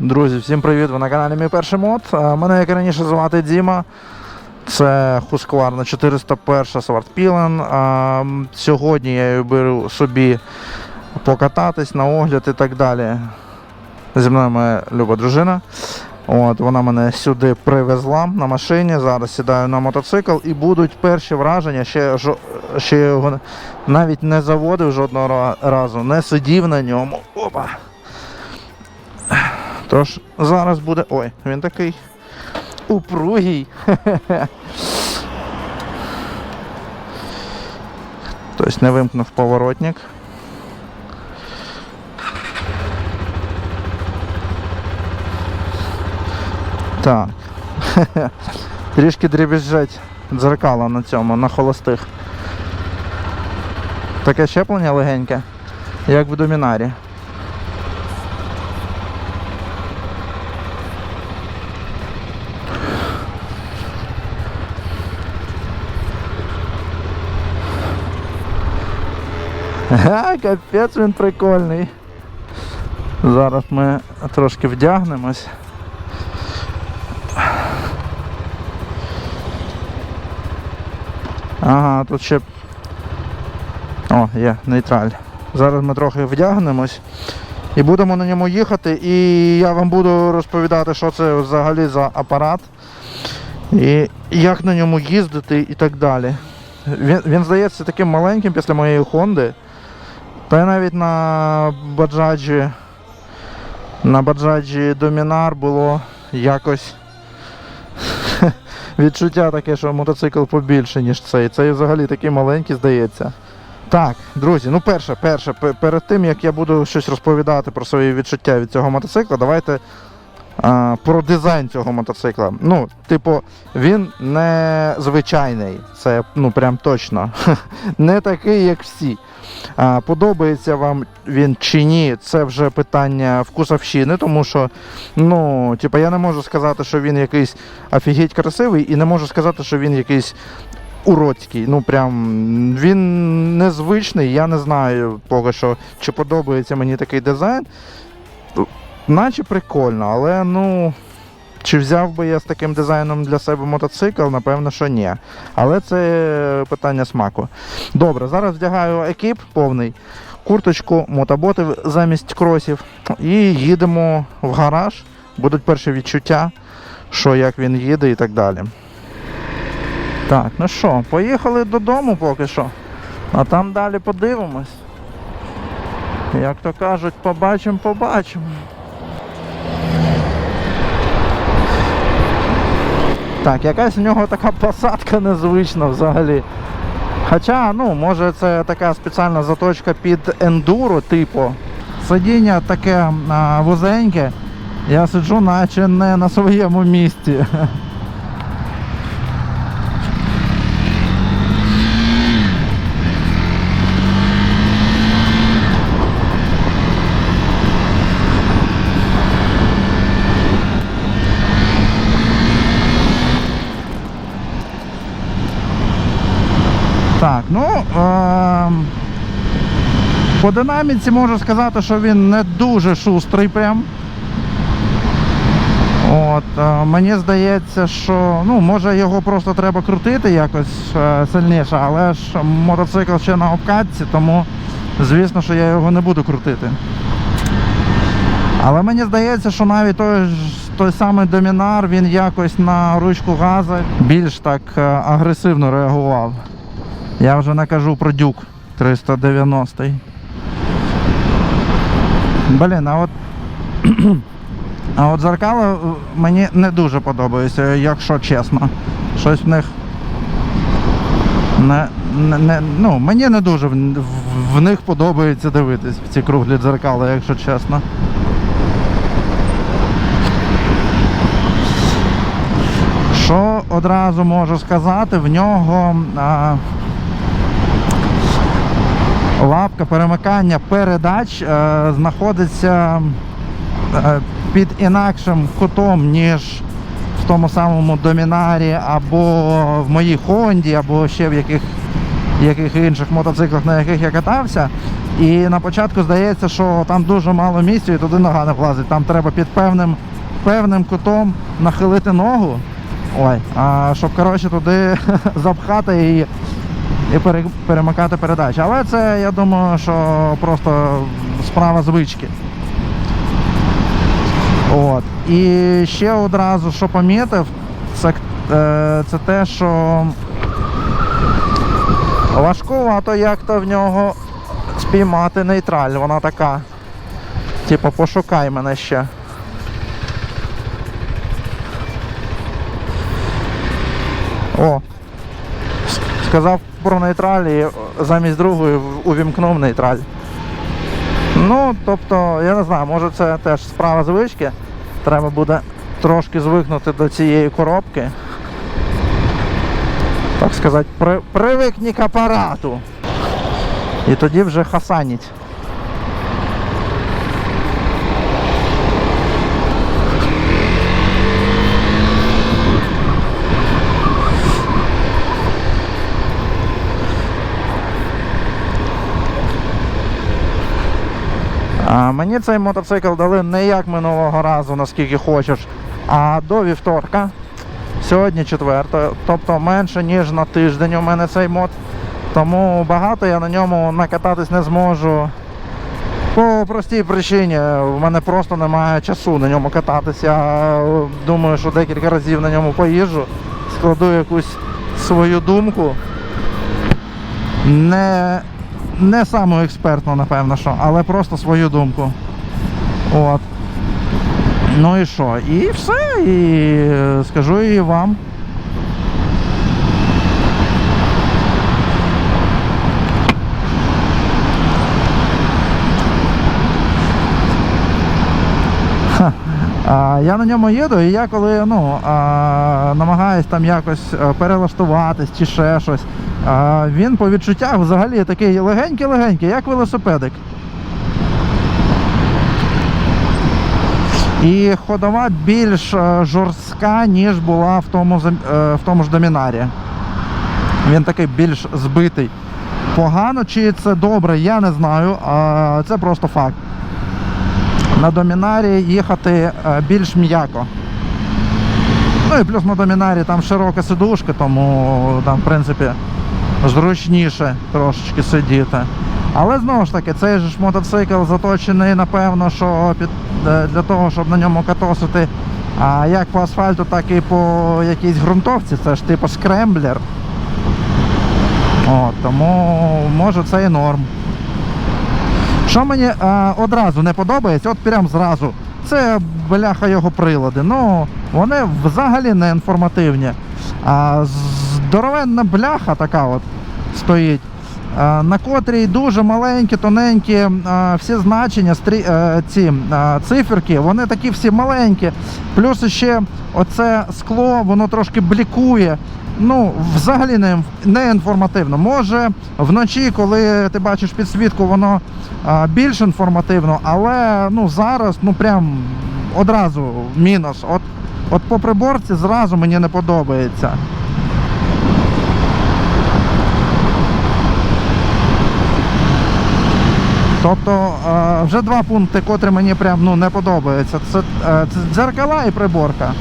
Друзі, всім привіт! Ви на каналі Мій перший мод. Мене як раніше звати Діма. Це Husqvarna 401 Свартпілен. А, Сьогодні я її беру собі покататись на огляд і так далі. Зі мною моя люба дружина. От, вона мене сюди привезла на машині. Зараз сідаю на мотоцикл і будуть перші враження. Ще, жо- ще його навіть не заводив жодного разу, не сидів на ньому. Опа! Тож зараз буде. Ой, він такий упругий. Тобто не вимкнув поворотник. Так. Трішки дрібіжать дзеркала на цьому, на холостих. Таке щеплення легеньке, як в домінарі. Га, капець він прикольний. Зараз ми трошки вдягнемось. Ага, тут ще. О, є, нейтраль. Зараз ми трохи вдягнемось і будемо на ньому їхати. І я вам буду розповідати, що це взагалі за апарат. І як на ньому їздити і так далі. Він, він здається таким маленьким після моєї Хонди. Та й навіть на баджаджі на баджаджі Домінар було якось відчуття таке, що мотоцикл побільше, ніж цей. Цей взагалі такий маленький, здається. Так, друзі, ну перше, перше, перед тим як я буду щось розповідати про свої відчуття від цього мотоцикла, давайте а, про дизайн цього мотоцикла. Ну, типу, він не звичайний, це ну прям точно. не такий, як всі. Подобається вам він чи ні, це вже питання вкусовщини, тому що, ну, типу, я не можу сказати, що він якийсь офігеть красивий, і не можу сказати, що він якийсь уродський. Ну, прям він незвичний, я не знаю поки що, чи подобається мені такий дизайн. Наче прикольно, але ну. Чи взяв би я з таким дизайном для себе мотоцикл? Напевно, що ні. Але це питання смаку. Добре, зараз вдягаю екіп повний, курточку, мотоботи замість кросів і їдемо в гараж. Будуть перші відчуття, що як він їде і так далі. Так, ну що, поїхали додому поки що. А там далі подивимось. Як то кажуть, побачимо, побачимо. Так, якась у нього така посадка незвична взагалі. Хоча, ну, може це така спеціальна заточка під ендуро, типу. Сидіння таке а, вузеньке. Я сиджу наче не на своєму місці. Так, ну ем, по динаміці можу сказати, що він не дуже шустрий прям. От, е, мені здається, що ну, може його просто треба крутити якось е, сильніше, але ж мотоцикл ще на обкатці, тому звісно, що я його не буду крутити. Але мені здається, що навіть той, той самий домінар, він якось на ручку газу більш так е, агресивно реагував. Я вже не кажу про дюк 390. Блін, а от. А от зеркало е, мені не дуже подобається, якщо чесно. Щось в них. Не, не, не, ну, мені не дуже в, в, в них подобається дивитись в ці круглі дзеркала, якщо чесно. Що одразу можу сказати, в нього. А, лапка перемикання передач е, знаходиться е, під інакшим кутом, ніж в тому самому домінарі, або в моїй Хонді, або ще в яких, яких інших мотоциклах, на яких я катався. І на початку здається, що там дуже мало місця і туди нога не влазить. Там треба під певним, певним кутом нахилити ногу. Ой, а щоб коротше туди запхати і, і пере- перемикати передачі. Але це я думаю, що просто справа звички. От. І ще одразу, що помітив, це, е, це те, що важкувато як-то в нього спіймати нейтраль. Вона така. Типу, пошукай мене ще. О. Сказав про нейтраль і замість другої увімкнув нейтраль. Ну, тобто, я не знаю, може це теж справа звички. Треба буде трошки звикнути до цієї коробки. Так сказати, при, привикні к апарату. І тоді вже хасаніть. Мені цей мотоцикл дали не як минулого разу, наскільки хочеш, а до вівторка. Сьогодні четверте, тобто менше ніж на тиждень у мене цей мод. Тому багато я на ньому накататись не зможу. По простій причині, в мене просто немає часу на ньому кататись. Я думаю, що декілька разів на ньому поїжджу, складу якусь свою думку. Не, не саму експертну, напевно, що, але просто свою думку. От. Ну і що? І все, і е, скажу і вам. Я на ньому їду, і я коли ну, намагаюсь там якось е, перелаштуватись чи ще щось, він по відчуттях взагалі такий легенький-легенький, як велосипедик. І ходова більш е, жорстка, ніж була в тому, е, в тому ж домінарі. Він такий більш збитий. Погано чи це добре, я не знаю. Це просто факт. На домінарі їхати е, більш м'яко. Ну і плюс на домінарі там широка сидушка, тому там, в принципі, зручніше трошечки сидіти. Але знову ж таки, цей ж мотоцикл заточений, напевно, що під, е, для того, щоб на ньому катосити а як по асфальту, так і по якійсь ґрунтовці. Це ж типу скремблер. От, тому може це і норм. Що мені е, одразу не подобається, от прям зразу, це бляха його прилади. Ну, вони взагалі не інформативні. А, здоровенна бляха така от стоїть, на котрій дуже маленькі, тоненькі е, всі значення, е, ці е, циферки, вони такі всі маленькі. Плюс ще оце скло, воно трошки блікує. Ну, взагалі не, не інформативно. Може, вночі, коли ти бачиш підсвітку, воно а, більш інформативно, але ну, зараз ну прям одразу мінус. От, от по приборці зразу мені не подобається. Тобто е, вже два пункти, котрі мені прям ну, не подобаються. Це, е, це дзеркала і приборка.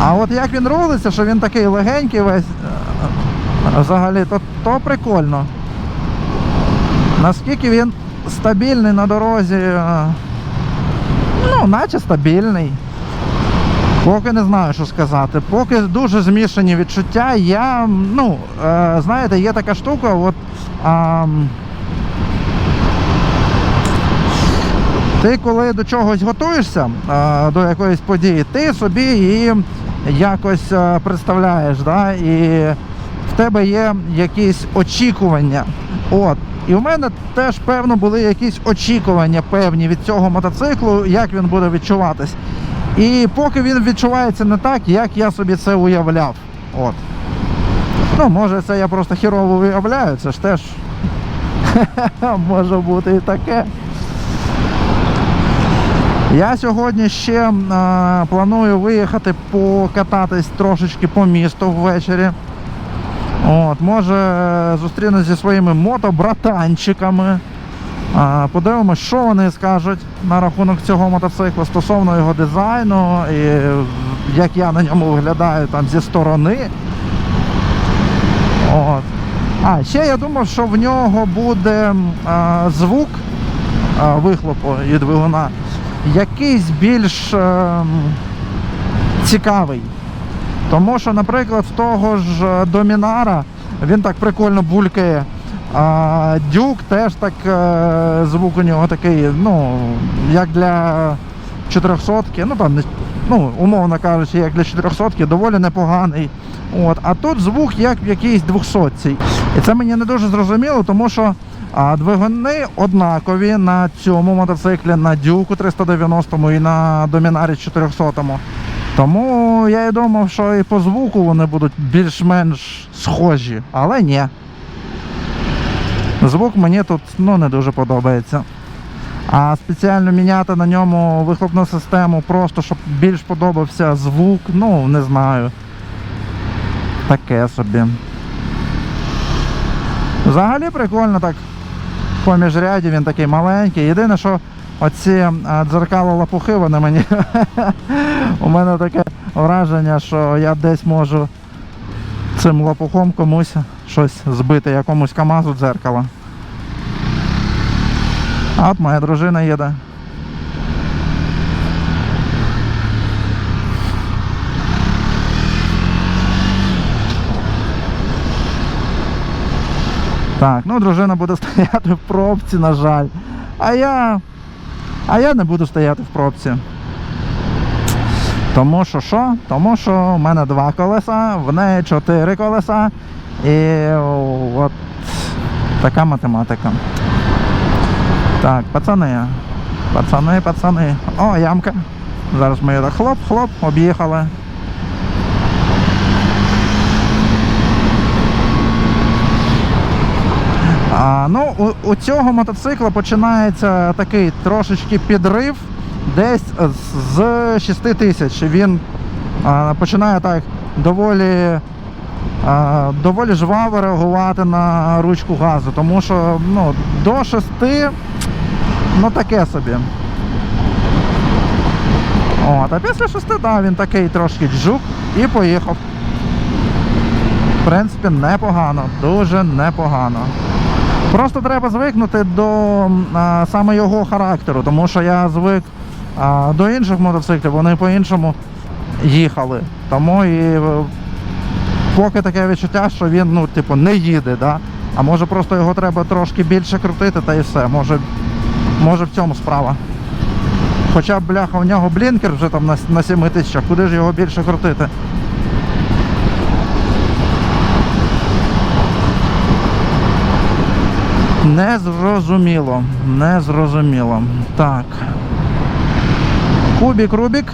А от як він рулиться, що він такий легенький весь е, взагалі, то, то прикольно. Наскільки він стабільний на дорозі, ну, наче стабільний. Поки не знаю, що сказати. Поки дуже змішані відчуття. Я, ну, е, знаєте, є така штука, от. А, ти коли до чогось готуєшся, е, до якоїсь події, ти собі її якось е, представляєш, да? і в тебе є якісь очікування. От. І в мене теж, певно, були якісь очікування певні від цього мотоциклу, як він буде відчуватись. І поки він відчувається не так, як я собі це уявляв. От. Ну, може, це я просто хірово уявляю, це ж теж може бути і таке. Я сьогодні ще е, планую виїхати покататись трошечки по місту ввечері. От, може зустрінусь зі своїми мотобратанчиками. А, Подивимось, що вони скажуть на рахунок цього мотоцикла стосовно його дизайну, і як я на ньому виглядаю там зі сторони. От. А, ще я думав, що в нього буде а, звук а, вихлопу і двигуна якийсь більш е, м, цікавий. Тому що, наприклад, в того ж е, Домінара він так прикольно булькає. А Дюк теж так е, звук у нього такий, ну, як для 400 ну там ну, умовно кажучи, як для 400 доволі непоганий. От. А тут звук як в якійсь 200 І це мені не дуже зрозуміло, тому що а, двигуни однакові на цьому мотоциклі, на Дюку 390 і на Домінарі 400. -му. Тому я і думав, що і по звуку вони будуть більш-менш схожі, але ні. Звук мені тут ну, не дуже подобається. А спеціально міняти на ньому вихлопну систему, просто щоб більш подобався звук, ну не знаю. Таке собі. Взагалі прикольно так. Поміж ряді він такий маленький. Єдине, що оці а, дзеркала лопухи, вони мені. У мене таке враження, що я десь можу цим лопухом комусь щось збити, якомусь КАМАЗу дзеркало. От моя дружина їде. Так, ну дружина буде стояти в пробці, на жаль. А я. А я не буду стояти в пробці. Тому що що? Тому що в мене два колеса, в неї чотири колеса. І от така математика. Так, пацани. Пацани, пацани. О, ямка. Зараз ми її хлоп-хлоп, об'їхали. А, ну, у, у цього мотоцикла починається такий трошечки підрив десь з 6 тисяч. Він починає так доволі, доволі жваво реагувати на ручку газу, тому що ну, до 6 ну таке собі. От, а після 6, да, він такий трошки джук і поїхав. В принципі, непогано, дуже непогано. Просто треба звикнути до а, саме його характеру, тому що я звик а, до інших мотоциклів, вони по-іншому їхали. Тому і е, поки таке відчуття, що він ну, типу, не їде, да? а може просто його треба трошки більше крутити та і все. Може, може в цьому справа. Хоча бляха, у нього блінкер вже там на, на 7 тисячах, куди ж його більше крутити? Незрозуміло, незрозуміло. Так. Кубік, Рубік,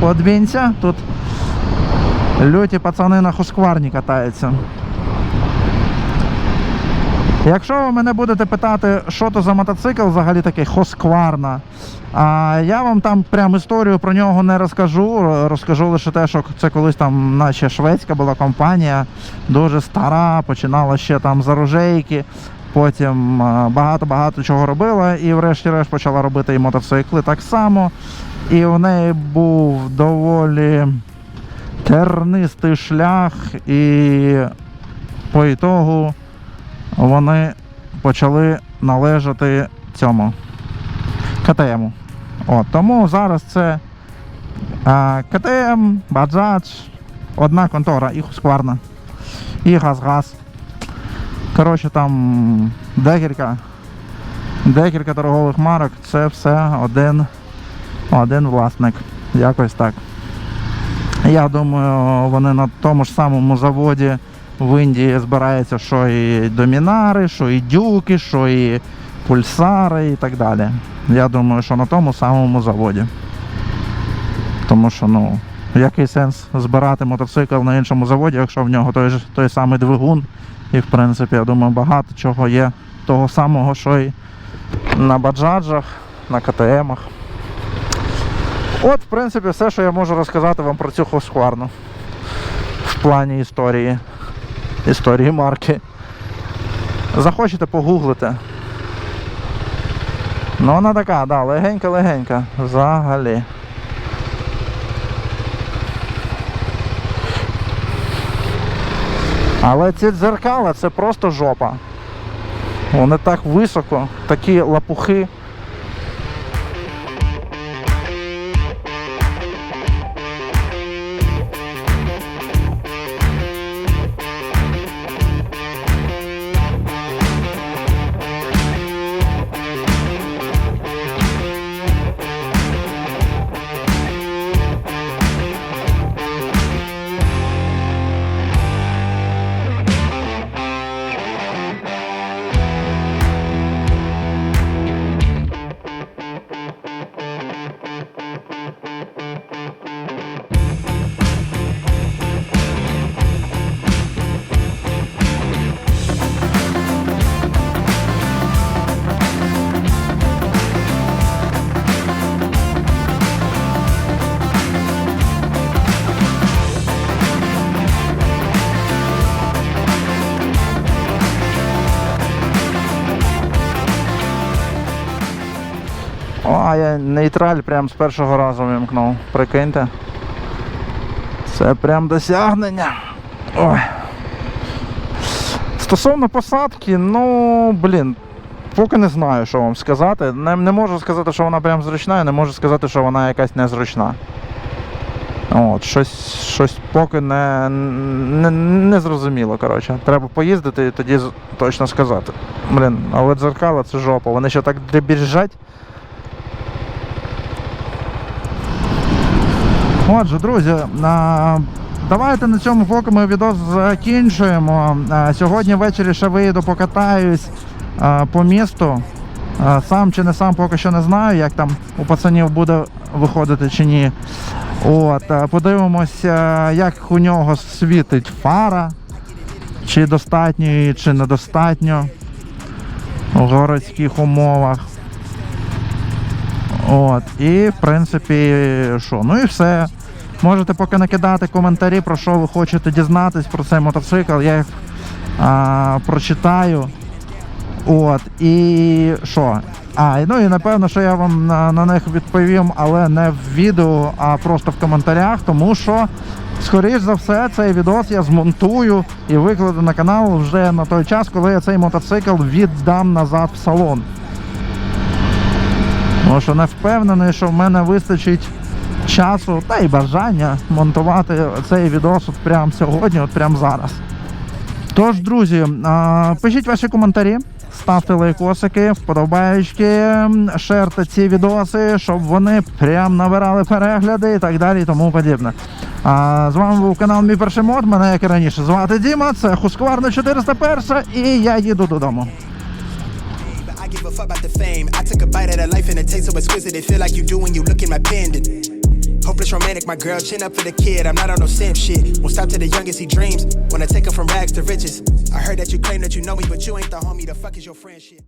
подвінься. Тут люті пацани на хускварні катаються. Якщо ви мене будете питати, що то за мотоцикл взагалі такий Хоскварна, а я вам там прям історію про нього не розкажу. Розкажу лише те, що це колись там, наче шведська була компанія, дуже стара, починала ще там з оружейки, потім багато-багато чого робила і врешті-решт почала робити і мотоцикли так само. І в неї був доволі тернистий шлях, і по ітогу вони почали належати цьому КТМу. От, тому зараз це а, КТМ, Баджадж, одна контора, і Хускварна, і Газ-Газ. Коротше, там декілька, декілька торгових марок, це все один, один власник. Якось так. Я думаю, вони на тому ж самому заводі в Індії збираються, що і домінари, що і дюки, що і пульсари і так далі. Я думаю, що на тому самому заводі. Тому що, ну, який сенс збирати мотоцикл на іншому заводі, якщо в нього той, той самий двигун. І в принципі, я думаю, багато чого є того самого, що і на баджаджах, на КТМах. От, в принципі, все, що я можу розказати вам про цю Husqvarna в плані історії. Історії марки. Захочете погуглите. Ну, вона така, да, легенька-легенька. Взагалі. Але ці дзеркала це просто жопа. Вони так високо, такі лапухи. А я нейтраль прям з першого разу вимкнув. Прикиньте. Це прям досягнення. Ой. Стосовно посадки, ну, блін, поки не знаю, що вам сказати. Не, не можу сказати, що вона прям зручна, і не можу сказати, що вона якась незручна. От, щось, щось поки не, не, не зрозуміло, коротше. Треба поїздити і тоді точно сказати. Блін, але дзеркала це жопа. Вони ще так дребіжать. Отже, друзі, давайте на цьому поки ми відео закінчуємо. Сьогодні ввечері ще виїду, покатаюсь по місту. Сам чи не сам поки що не знаю, як там у пацанів буде виходити чи ні. От, а, подивимося, як у нього світить фара, чи достатньо чи недостатньо у городських умовах. От, і в принципі, що? Ну і все. Можете поки накидати коментарі, про що ви хочете дізнатись про цей мотоцикл. Я їх а, прочитаю. От, і що? А, ну і напевно, що я вам на, на них відповім, але не в відео, а просто в коментарях, тому що, скоріш за все, цей відос я змонтую і викладу на канал вже на той час, коли я цей мотоцикл віддам назад в салон. Тому що не впевнений, що в мене вистачить часу та й бажання монтувати цей відос от прямо сьогодні, от прямо зараз. Тож, друзі, пишіть ваші коментарі, ставте лайкосики, вподобаєчки, шерте ці відоси, щоб вони прям набирали перегляди і так далі і тому подібне. А, з вами був канал Мій Перший Мод, мене як і раніше звати Діма, це Хускварна 401 і я їду додому. Give a fuck about the fame. I took a bite of life and it tastes so exquisite. It feel like you do when you look in my pendant. Hopeless romantic, my girl, chin up for the kid. I'm not on no simp shit. Won't stop till the youngest he dreams. Wanna take him from rags to riches. I heard that you claim that you know me, but you ain't the homie. The fuck is your friend shit?